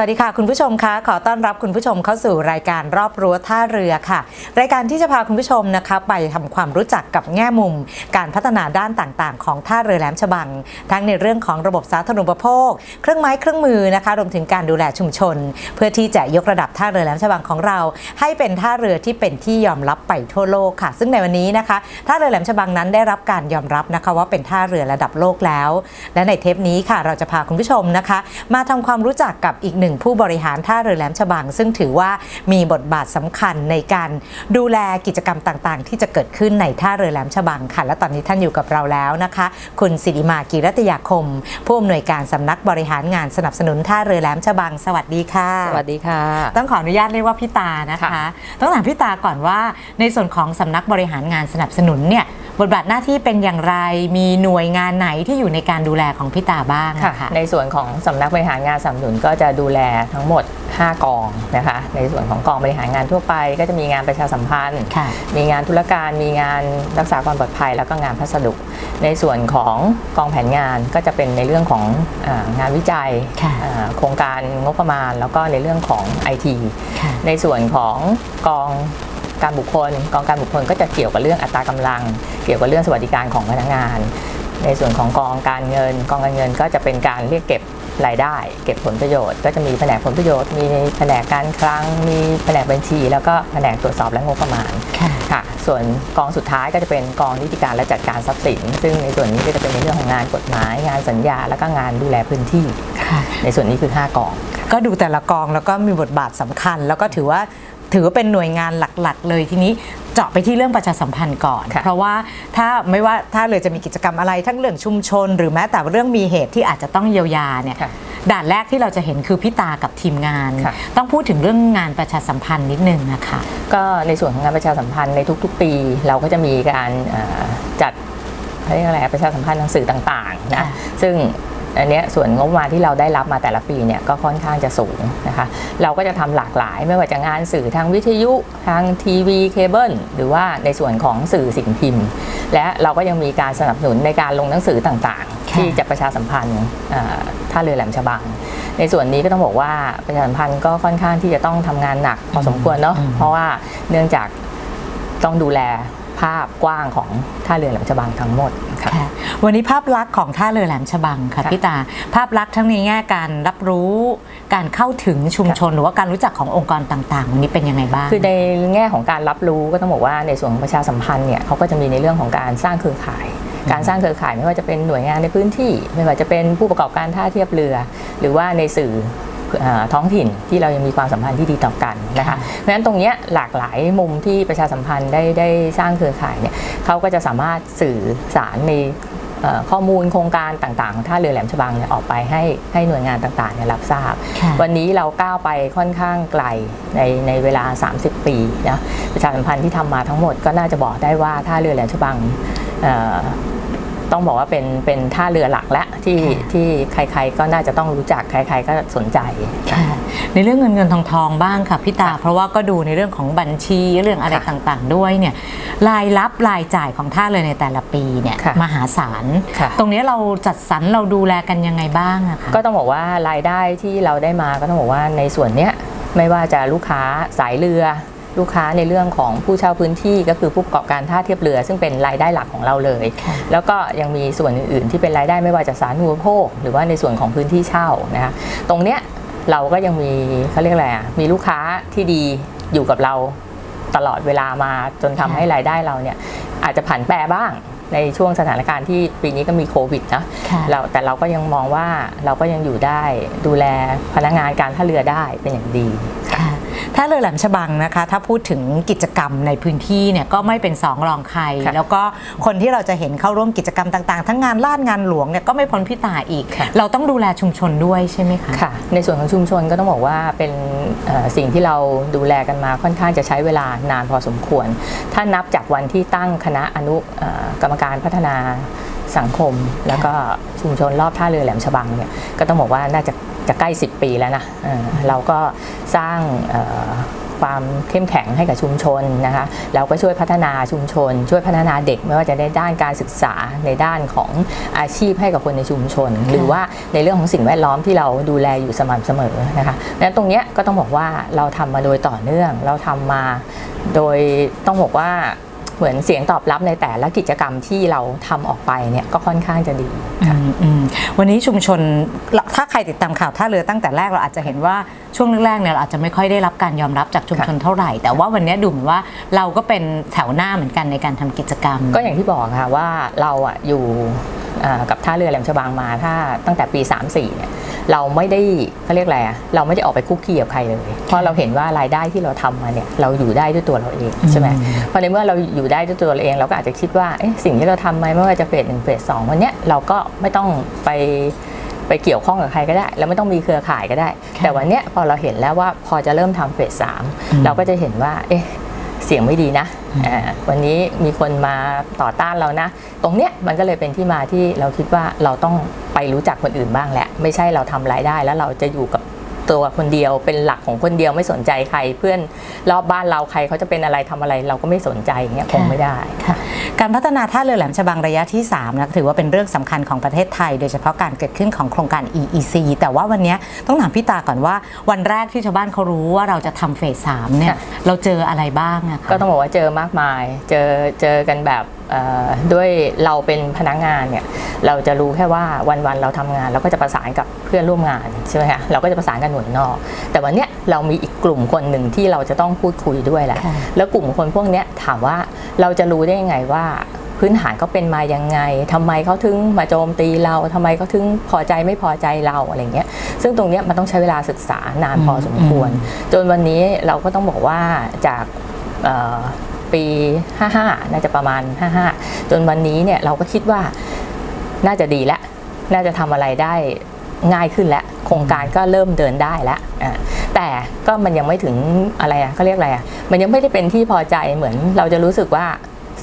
วัสดีค่ะ คุณผู้ชมคะขอต้อนรับคุณผู้ชมเข้าสู่รายการรอบรั้วท่าเรือค่ะ รายการที่จะพาคุณผู้ชมนะคะไปทำความรู้จักกับแง่มุม การพัฒนาด้านต่างๆ ของท่าเรือแหลมฉบัง ทั้งในเรื่องของระบบสาธารณูปโภค เครื่องไม้เครื่องมือนะคะรวมถึงการดูแลชุมชน เพื่อที่จะยกระดับท่าเรือแหลมฉบังของเรา ให้เป็นท่าเรือที่เป็นที่ยอมรับไปทั่วโลกค่ะ ซึ่งในวันนี้นะคะท่าเรือแหลมฉบังนั้นได้รับการยอมรับนะคะว่าเป็นท่าเรือระดับโลกแล้ว และในเทปนี้ค่ะเราจะพาคุณผู้ชมนะคะ มาทำความรู้จักกับอีกหนึ่งผู้บริหารท่าเรือแหลมฉบัง ซึ่งถือว่ามีบทบาทสำคัญในการดูแลกิจกรรมต่างๆ ที่จะเกิดขึ้นในท่าเรือแหลมฉบังค่ะและตอนนี้ท่านอยู่กับเราแล้วนะคะ คุณสิริมากีรัตยาคม ผู้อำนวยการสำนักบริหารงานสนับสนุนท่าเรือแหลมฉบัง สวัสดีค่ะ สวัสดีค่ะ ต้องขออนุญาตเรียกว่าพี่ตานะคะค่ะต้องถามพี่ตาก่อนว่า ในส่วนของสำนักบริหารงานสนับสนุนเนี่ย บทบาทหน้าที่เป็นอย่างไร มีหน่วยงานไหนที่อยู่ในการดูแลของพี่ตาบ้างค่ะอะค่ะ ในส่วนของสำนักบริหารงานสนับสนุนก็จะดูแลทั้งหมด 5 กองนะคะ ในส่วนของกองบริหารงานทั่วไป ก็จะมีงานประชาสัมพันธ์ค่ะมีงานธุรการ มีงานรักษาความปลอดภัย แล้วก็งานพัสดุ ในส่วนของกองแผนงานก็จะเป็นในเรื่องของอางานวิจัยค่ะอ่าโครงการงบประมาณ แล้วก็ในเรื่องของ IT ค่ะในส่วนของกอง การบุคคลกองการบุคคลก็จะเกี่ยวกับเรื่องอัตรากำลัง เกี่ยวกับเรื่องสวัสดิการของพนักงาน ในส่วนของกองการเงิน กองการเงินก็จะเป็นการเรียกเก็บรายได้ เก็บผลประโยชน์ ก็จะมีแผนกผลประโยชน์ มีแผนกการคลัง มีแผนกบัญชี แล้วก็แผนกตรวจสอบและงบประมาณค่ะค่ะส่วนกองสุดท้ายก็จะเป็นกองนิติการและจัดการทรัพย์สิน ซึ่งในส่วนนี้ก็จะเป็นในเรื่องของงานกฎหมาย งานสัญญา แล้วก็งานดูแลพื้นที่ค่ะในส่วนนี้คือ 5 กอง ก็ดูแต่ละกองแล้วก็มีบทบาทสำคัญ แล้วก็ถือว่า ถือว่าเป็นหน่วยงานหลักๆ เลยทีนี้เจาะไปที่เรื่องประชาสัมพันธ์ก่อนค่ะเพราะว่าถ้าไม่ว่าถ้าเลยจะมีกิจกรรมอะไรทั้งเรื่องชุมชน หรือแม้แต่เรื่องมีเหตุที่อาจจะต้องเยียวยาเนี่ยค่ะด่านแรกที่เราจะเห็นคือพี่ตากับทีมงานค่ะต้องพูดถึงเรื่องงานประชาสัมพันธ์นิดนึงนะคะก็ในส่วนของงานประชาสัมพันธ์ในทุก ๆ ปี เราก็จะมีการเอ่อจัดเขาเรียกอะไรประชาสัมพันธ์หนังสือต่างๆนะค่ะซึ่ง อันเนี้ยส่วนงบประมาณที่เราได้รับมาแต่ละปีเนี่ยก็ค่อนข้างจะสูงนะคะเราก็จะทำหลากหลายไม่ว่าจะงานสื่อทางวิทยุทางทีวีเคเบิลหรือว่าในส่วนของสื่อสิ่งพิมพ์ และเราก็ยังมีการสนับสนุนในการลงหนังสือต่างๆค่ะที่จะประชาสัมพันธ์เอ่อท่าเรือแหลมฉบังในส่วนนี้ก็ต้องบอกว่าประชาสัมพันธ์ก็ค่อนข้างที่จะต้องทำงานหนักพอสมควรเนาะอืมเพราะว่าเนื่องจากต้องดูแลภาพกว้างของท่าเรือแหลมฉบังทั้งหมดค่ะค่ะ วันนี้ภาพลักษณ์ของท่าเรือแหลมฉบังค่ะค่ะพี่ตา ภาพลักษณ์ทั้งในแง่การรับรู้การเข้าถึงชุมชน หรือว่าการรู้จักขององค์กรต่างๆ วันนี้เป็นยังไงบ้าง คือในแง่ของการรับรู้ก็ต้องบอกว่าในส่วนของประชาสัมพันธ์เนี่ยเขาก็จะมีในเรื่องของการสร้างเครือข่าย การสร้างเครือข่ายไม่ว่าจะเป็นหน่วยงานในพื้นที่ ไม่ว่าจะเป็นผู้ประกอบการท่าเทียบเรือ หรือว่าในสื่อเอ่อท้องถิ่นที่เรายังมีความสัมพันธ์ที่ดีต่อกันนะคะค่ะเพราะฉะนั้นตรงเนี้ยหลากหลายมุมที่ประชาสัมพันธ์ได้ได้สร้างเครือข่ายเนี่ยเขาก็จะสามารถสื่อสารในเอ่อ ข้อมูลโครงการต่างๆของท่าเรือแหลมฉบังเนี่ยออกไปให้ให้หน่วยงานต่างๆเนี่ยรับทราบค่ะวันนี้เราก้าวไปค่อนข้างไกลในในเวลา 30 ปีนะประชาสัมพันธ์ที่ทำมาทั้งหมดก็น่าจะบอกได้ว่าท่าเรือแหลมฉบังเอ่อ ต้องบอกว่าเป็นเป็นท่าเรือหลักและที่ค่ะที่ใครๆก็น่าจะต้องรู้จักใครๆก็สนใจค่ะในเรื่องเงินเงินทองทองบ้างค่ะพี่ตาค่ะเพราะว่าก็ดูในเรื่องของบัญชีเรื่องอะไรค่ะต่างๆ ด้วยเนี่ยรายรับรายจ่ายของท่าเรือในแต่ละปีเนี่ยค่ะมหาศาลค่ะตรงนี้เราจัดสรรเราดูแลกันยังไงบ้างอะคะก็ต้องบอกว่ารายได้ที่เราได้มาก็ต้องบอกว่าในส่วนเนี้ยไม่ว่าจะลูกค้าสายเรือ ลูกค้าในเรื่องของผู้เช่าพื้นที่ก็คือผู้ประกอบการท่าเทียบเรือ ซึ่งเป็นรายได้หลักของเราเลยค่ะแล้วก็ยังมีส่วนอื่นๆ ที่เป็นรายได้ไม่ว่าจะสาธารณูปโภค หรือว่าในส่วนของพื้นที่เช่านะคะตรงเนี้ยเราก็ยังมีเขาเรียกอะไรอะมีลูกค้าที่ดีอยู่กับเราตลอดเวลามาจนทำค่ะให้รายได้เราเนี่ยอาจจะผันแปรบ้างในช่วงสถานการณ์ที่ปีนี้ก็มีโควิดนะค่ะเราแต่เราก็ยังมองว่าเราก็ยังอยู่ได้ดูแลพนักงานการท่าเรือได้เป็นอย่างดีค่ะ ถ้าเรือแหลมฉบังนะคะ ถ้าพูดถึงกิจกรรมในพื้นที่เนี่ยก็ไม่เป็นสองรองใครค่ะแล้วก็คนที่เราจะเห็นเข้าร่วมกิจกรรมต่างๆ ทั้งงานลาดงานหลวงเนี่ยก็ไม่พ้นพี่ตาอีกค่ะเราต้องดูแลชุมชนด้วยใช่ไหมคะค่ะในส่วนของชุมชนก็ต้องบอกว่าเป็นเอ่อสิ่งที่เราดูแลกันมาค่อนข้างจะใช้เวลานานพอสมควร ถ้านับจากวันที่ตั้งคณะอนุเอ่อกรรมการพัฒนาสังคม แล้วก็ชุมชนรอบท่าเรือแหลมฉบังเนี่ยก็ต้องบอกว่าน่าจะ จะใกล้ 10 ปีแล้วนะเอ่อเราก็สร้างเอ่อความเข้มแข็งให้กับชุมชนนะคะเราก็ช่วยพัฒนาชุมชน ช่วยพัฒนาเด็กไม่ว่าจะในด้านการศึกษาในด้านของอาชีพให้กับคนในชุมชน หรือว่าในเรื่องของสิ่งแวดล้อมที่เราดูแลอยู่สม่ำเสมอนะคะดังนั้นตรงเนี้ยก็ต้องบอกว่าเราทำมาโดยต่อเนื่อง เราทำมาโดยต้องบอกว่า เหมือนเสียงตอบรับในแต่ละกิจกรรมที่เราทำออกไปเนี่ยก็ค่อนข้างจะดีค่ะวันนี้ชุมชนถ้าใครติดตามข่าวท่าเรือตั้งแต่แรกเราอาจจะเห็นว่าช่วงแรกๆเนี่ยเราอาจจะไม่ค่อยได้รับการยอมรับจากชุมชนเท่าไหร่ แต่ว่าวันนี้ดูเหมือนว่าเราก็เป็นแถวหน้าเหมือนกันในการทำกิจกรรม ก็อย่างที่บอกค่ะว่าเราอะอยู่ กับท่าเรือแหลมฉบังมาถ้าตั้งแต่ปี 34เนี่ยเราไม่ได้เขาเรียกอะไรอะเราไม่ได้ออกไปคุกคีกับใครเลย เพราะเราเห็นว่ารายได้ที่เราทำมาเนี่ยเราอยู่ได้ด้วยตัวเราเองใช่ไหมเพราะในเมื่อเราอยู่ได้ด้วยตัวเราเอง เราก็อาจจะคิดว่าเอ๊ะสิ่งที่เราทำมาไม่ว่าจะเฟสหนึ่งเฟสสองวันเนี้ยเราก็ไม่ต้องไปไปเกี่ยวข้องกับใครก็ได้ แล้วไม่ต้องมีเครือข่ายก็ได้ แต่วันเนี้ยพอเราเห็นแล้วว่าพอจะเริ่มทำเฟสสามเราก็จะเห็นว่าเอ๊ะเสียงไม่ดีนะอ่า วันนี้มีคนมาต่อต้านเรานะ ตรงเนี้ยมันก็เลยเป็นที่มาที่เราคิดว่าเราต้องไปรู้จักคนอื่นบ้างแหละ ไม่ใช่เราทำรายได้แล้วเราจะอยู่กับ ตัวคนเดียวเป็นหลักของคนเดียวไม่สนใจใคร เพื่อนรอบบ้านเราใครเขาจะเป็นอะไรทำอะไร เราก็ไม่สนใจอย่างเงี้ยคงไม่ได้ค่ะการพัฒนาท่าเรือแหลมฉบังระยะที่3นะถือว่าเป็นเรื่องสำคัญของประเทศไทย โดยเฉพาะการเกิดขึ้นของโครงการ EEC แต่ว่าวันนี้ต้องถามพี่ตาก่อนว่า วันแรกที่ชาวบ้านเขารู้ว่าเราจะทำเฟสสามเนี่ยค่ะเราเจออะไรบ้างอะคะก็ต้องบอกว่าเจอมากมาย เจอเจอกันแบบเอ่อ ด้วยเราเป็นพนักงานเนี่ยเราจะรู้แค่ว่าวันๆเราทำงานเราก็จะประสานกับเพื่อนร่วมงานใช่ไหมคะเราก็จะประสานกับหน่วยนอก แต่วันเนี้ยเรามีอีกกลุ่มคนหนึ่งที่เราจะต้องพูดคุยด้วยแหละค่ะแล้วกลุ่มคนพวกเนี้ยถามว่าเราจะรู้ได้ยังไงว่าพื้นฐานเขาเป็นมายังไงทำไมเขาถึงมาโจมตีเราทำไมเขาถึงพอใจไม่พอใจเราอะไรเงี้ย ซึ่งตรงเนี้ยมันต้องใช้เวลาศึกษานานพอสมควร จนวันนี้เราก็ต้องบอกว่าจากเอ่อ ปี 55 น่าจะประมาณ 55 จนวันนี้เนี่ยเราก็คิดว่าน่าจะดีแล้วน่าจะทำอะไรได้ง่ายขึ้นแล้ว โครงการก็เริ่มเดินได้แล้วอะแต่ก็มันยังไม่ถึงอะไรอะเขาเรียกอะไรอะมันยังไม่ได้เป็นที่พอใจเหมือนเราจะรู้สึกว่า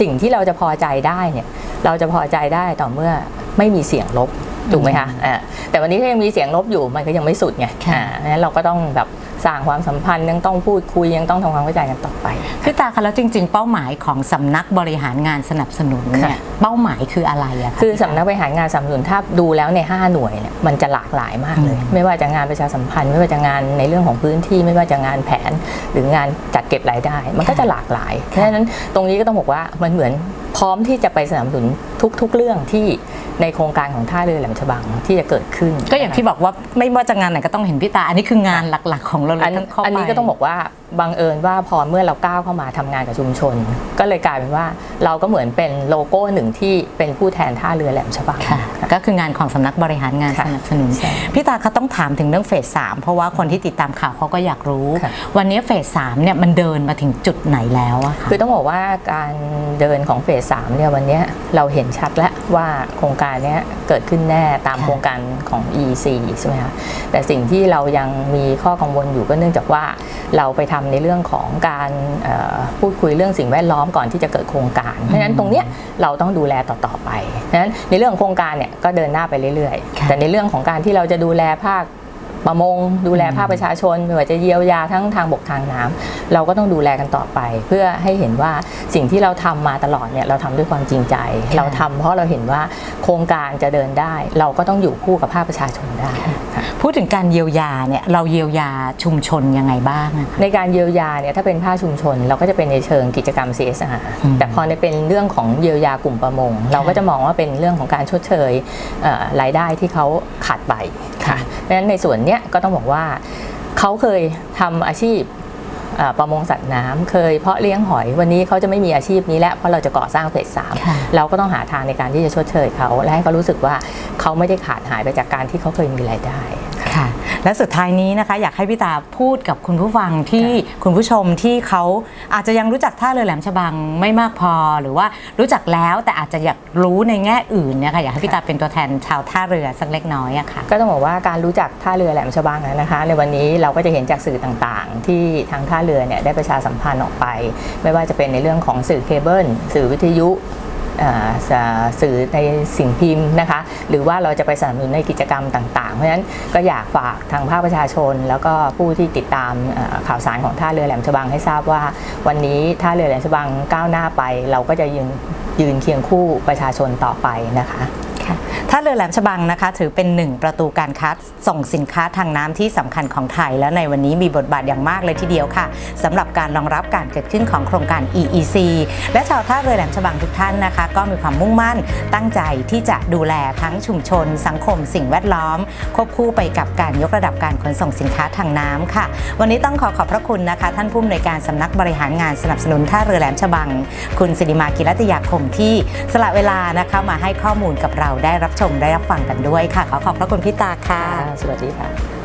สิ่งที่เราจะพอใจได้เนี่ย เราจะพอใจได้ต่อเมื่อไม่มีเสียงลบถูกไหมคะอ่าแต่วันนี้ถ้ายังมีเสียงลบอยู่มันก็ยังไม่สุดไงอะงั้นเราก็ต้องแบบ สร้างความสัมพันธ์ยังต้องพูดคุยยังต้องทำความเข้าใจกันต่อไป พี่ตาคะแล้วจริง ๆ เป้าหมายของสำนักบริหารงานสนับสนุนเนี่ยค่ะเป้าหมายคืออะไรอะะคือสำนักบริหารงานสนับสนุนถ้าดูแล้วใน 5 หน่วยเนี่ยมันจะหลากหลายมากเลยอืมไม่ว่าจะงานประชาสัมพันธ์ ไม่ว่าจะงานในเรื่องของพื้นที่ ไม่ว่าจะงานแผน หรืองานจัดเก็บรายได้ มันก็จะหลากหลายเพราะฉะนั้นตรงนี้ก็ต้องบอกว่ามันเหมือนพร้อมที่จะไปสนับสนุนทุกๆ เรื่องที่ในโครงการของท่าเรือแหลมฉบังที่จะเกิดขึ้น ก็อย่างที่บอกว่าไม่ว่าจะงานไหนก็ต้องเห็นพี่ตา อันนี้คืองานหลักๆ ของเราเลอัยนทั้งเข้าไปอันนี้ก็ต้องบอกว่าบังเอิญว่าพอเมื่อเราก้าวเข้ามาทำงานกับชุมชน ก็เลยกลายเป็นว่าเราก็เหมือนเป็นโลโก้หนึ่งที่เป็นผู้แทนท่าเรือแหลมฉบังค่ะก็คืองานของสำนักบริหารงานค่ะสนับสนุนใช่พี่ตาเขาต้องถามถึงเรื่องเฟสสามเพราะว่าคนที่ติดตามข่าวเขาก็อยากรู้ค่ะวันนี้เฟสสามเนี่ยมันเดินมาถึงจุดไหนแล้วอะคะคือต้องบอกว่าการเดินของเฟสสามเนี่ยวันเนี้ยเราเห็นชัดแล้วว่าโครงการเนี้ยเกิดขึ้นแน่ตามค่ะโครงการของ EC ใช่ไหมคะแต่สิ่งที่เรายังมีข้อกังวลอยู่ก็เนื่องจากว่าเราไปทำในเรื่องของการเอ่อพูดคุยเรื่องสิ่งแวดล้อมก่อนที่จะเกิดโครงการ เพราะฉะนั้นตรงเนี้ยเราต้องดูแลต่อๆไปเพราะฉะนั้นในเรื่องของโครงการเนี่ยก็เดินหน้าไปเรื่อยค่ะๆแต่ในเรื่องของการที่เราจะดูแลภาค ประมง ดูแลภาคประชาชนไม่ว่าจะเยียวยาทั้งทางบกทางน้ำเราก็ต้องดูแลกันต่อไป เพื่อให้เห็นว่าสิ่งที่เราทำมาตลอดเนี่ยเราทำด้วยความจริงใจค่ะเราทำเพราะเราเห็นว่าโครงการจะเดินได้ เราก็ต้องอยู่คู่กับภาคประชาชนได้ค่ะพูดถึงการเยียวยาเนี่ยเราเยียวยาชุมชนยังไงบ้างอะคะในการเยียวยาเนี่ยถ้าเป็นภาคชุมชน เราก็จะเป็นในเชิงกิจกรรม CSR อืมแต่พอในเป็นเรื่องของเยียวยากลุ่มประมง เราก็จะมองว่าเป็นเรื่องของการชดเชยเอ่อรายได้ที่เขาขาดไปค่ะ เพราะฉะนั้นในส่วนเนี้ยก็ต้องบอกว่าเขาเคยทำอาชีพอ่าประมงสัตว์น้ำเคยเพาะเลี้ยงหอยวันนี้เขาจะไม่มีอาชีพนี้แล้วเพราะเราจะก่อสร้างเฟสสามค่ะเราก็ต้องหาทางในการที่จะชดเชยเขาและให้เขารู้สึกว่าเขาไม่ได้ขาดหายไปจากการที่เขาเคยมีรายได้ค่ะ และสุดท้ายนี้นะคะอยากให้พี่ตาพูดกับคุณผู้ฟังที่คุณผู้ชมที่เขาอาจจะยังรู้จักท่าเรือแหลมฉบังไม่มากพอ หรือว่ารู้จักแล้วแต่อาจจะอยากรู้ในแง่อื่นเนี่ยค่ะอยากให้พี่ตาเป็นตัวแทนชาวท่าเรือสักเล็กน้อยอะค่ะก็ต้องบอกว่าการรู้จักท่าเรือแหลมฉบังนะคะ ในวันนี้เราก็จะเห็นจากสื่อต่างๆ ที่ทางท่าเรือเนี่ยได้ประชาสัมพันธ์ออกไป ไม่ว่าจะเป็นในเรื่องของสื่อเคเบิลสื่อวิทยุอ่า สื่อในสิ่งพิมพ์นะคะ หรือว่าเราจะไปสนับสนุนในกิจกรรมต่าง ๆ เพราะฉะนั้นก็อยากฝากทางภาคประชาชน แล้วก็ผู้ที่ติดตามข่าวสารของท่าเรือแหลมฉบังให้ทราบว่า วันนี้ท่าเรือแหลมฉบังก้าวหน้าไป เราก็จะยืนยืนเคียงคู่ประชาชนต่อไปนะคะ ท่าเรือแหลมฉบังนะคะ ถือเป็นหนึ่งประตูการค้าส่งสินค้าทางน้ำที่สำคัญของไทย และในวันนี้มีบทบาทอย่างมากเลยทีเดียวค่ะสำหรับการรองรับการเกิดขึ้นของโครงการ EEC และชาวท่าเรือแหลมฉบังทุกท่านนะคะ ก็มีความมุ่งมั่นตั้งใจที่จะดูแลทั้งชุมชน สังคม สิ่งแวดล้อม ควบคู่ไปกับการยกระดับการขนส่งสินค้าทางน้ำค่ะ วันนี้ต้องขอขอบพระคุณนะคะ ท่านผู้อำนวยการสำนักบริหารงานสนับสนุนท่าเรือแหลมฉบัง คุณสิริมากิรัตยาคมที่สละเวลานะคะมาให้ข้อมูลกับเราได้รับชมชมได้รับฟังกันด้วยค่ะ ขอขอบพระคุณพี่ตาค่ะ สวัสดีค่ะ